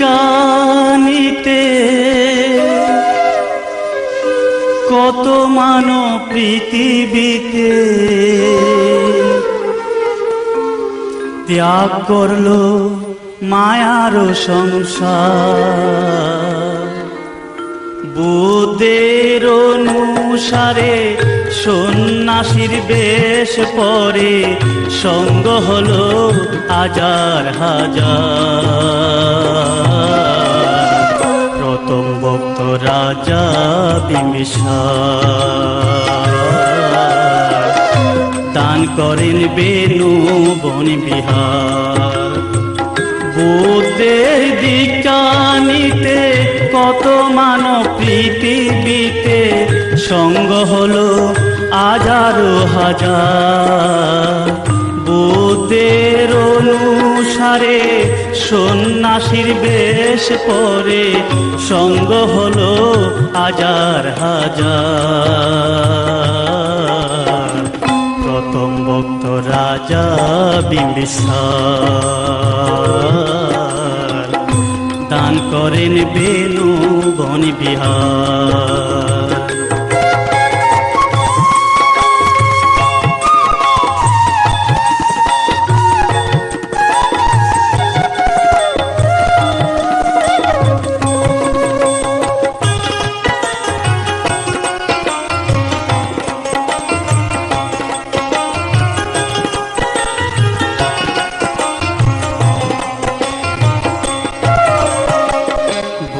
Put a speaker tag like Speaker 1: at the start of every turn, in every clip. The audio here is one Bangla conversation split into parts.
Speaker 1: দিকানিতে কত মানব পৃথিবীতে ত্যাগ করল মায়ার সংসার। বুদ্ধের অনুসারে সন্ন্যাসীর বেশ পরে সঙ্গ হলো হাজার হাজার। রাজা বিমিসার দান করেন বেনু বন বিহার বুদ্ধের দিকানিতে কত মানব পৃথিবীতে সঙ্গ হলো হাজারো হাজার বুদ্ধের অনুসারে সন্ন্যাসীর বেশ পরে সঙ্গ হলো হাজার হাজার। প্রথম ভক্ত রাজা বিম্বিসার দান করেন বেনু বন বিহার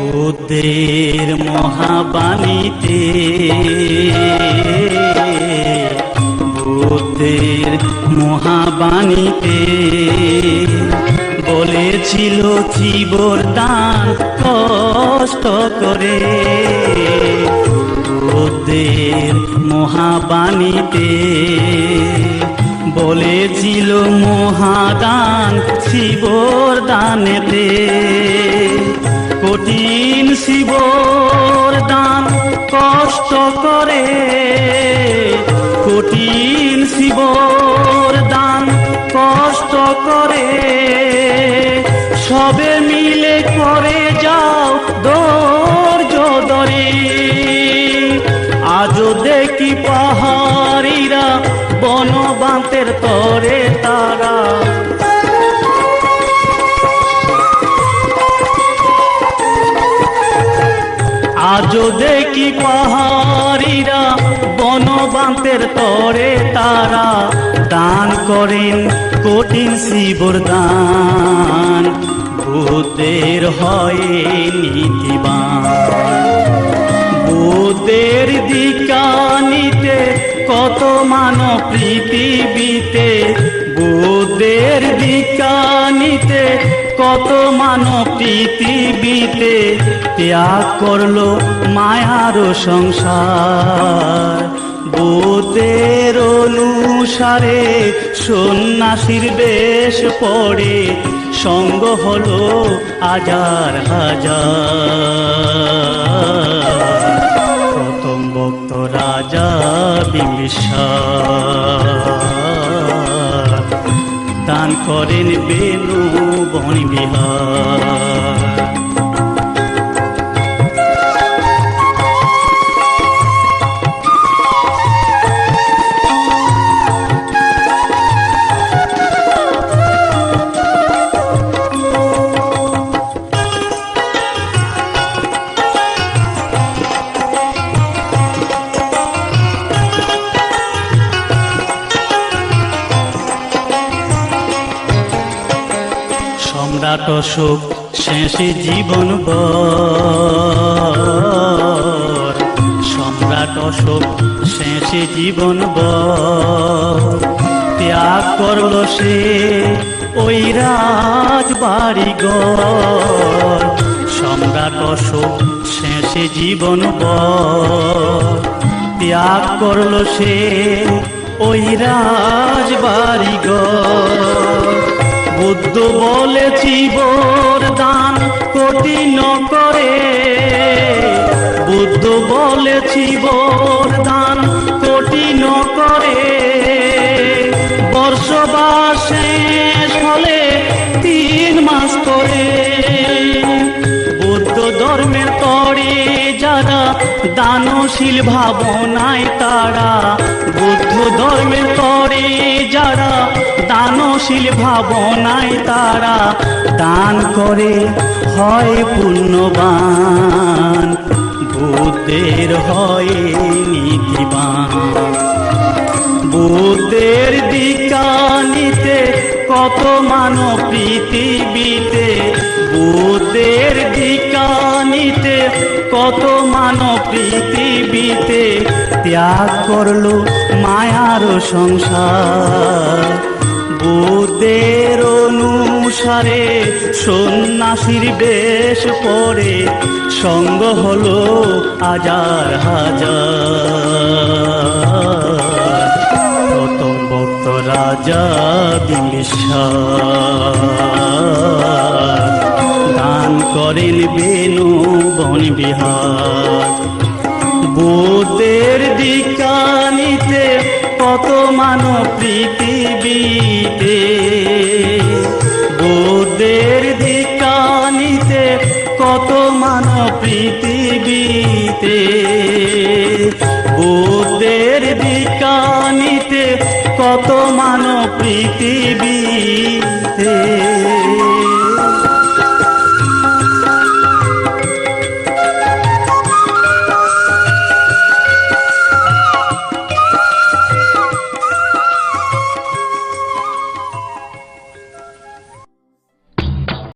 Speaker 1: বুদ্ধের মহাবাণীতে। বুদ্ধের মহাবাণীতে বলেছিল জীবর দান কষ্ট করে। বুদ্ধের মহাবাণীতে বলেছিল মহাদান শিবর দানেতে। কঠিন শিবর দান কষ্ট করে। কঠিন শিবর দান কষ্ট করে। সবে মিলে করে যাও ধৈর্য ধরে। আজও দেখি পাহাড়িরা বনবান্তের তরে তারা। আজও দেখি পাহাড়িরা বনবান্তের তরে তারা দান করেন কঠিন শিবর দান, ভূতের হয় নীতিবান। বুদ্ধের দিকানিতে কত মানব পৃথিবীতে বুদ্ধের দিকানিতে কত মানব পৃথিবীতে ত্যাগ করল মায়ার সংসার। বুদ্ধের অনুসারে সন্ন্যাসীর বেশ পড়ে, সঙ্গ হলো হাজার হাজার। প্রথম ভক্ত রাজা বিম্বিসার দান করেন বেনু বন সম্রাট অশোক শেষে জীবন সম্রাট অশোক, শেষে জীবন ত্যাগ করল সে ওই রাজ বাড়ি সম্রাট অশোক, শেষে জীবন ত্যাগ করল সে ওই রাজ বাড়ি বুদ্ধ বলেছি বোর দান ন করে বুদ্ধ বলেছি বোর দান ন করে বর্ষবাসে হলে তিন মাস করে বুদ্ধ ধর্মের তরে যারা দানশীল ভাবনায় তারা, বুদ্ধ ধর্মের তরে যারা দানশীল ভাবনায় তারা দান করে, হয় পুণ্যবান। বুদ্ধের হয় নীতিবান বুদ্ধের দিকানিতে কত মানব পৃথিবীতে, বুদ্ধের দিকানিতে কত মানব পৃথিবীতে ত্যাগ করল মায়ার সংসার। সন্ন্যাসীর বেশ পরে সঙ্গ হলো হাজার হাজার। প্রথম ভক্ত রাজা বিম্বিসার দান করেন বেনু বন বিহার বুদ্ধের দিকানিতে কত মানব পৃথিবীতে পৃথিবীতে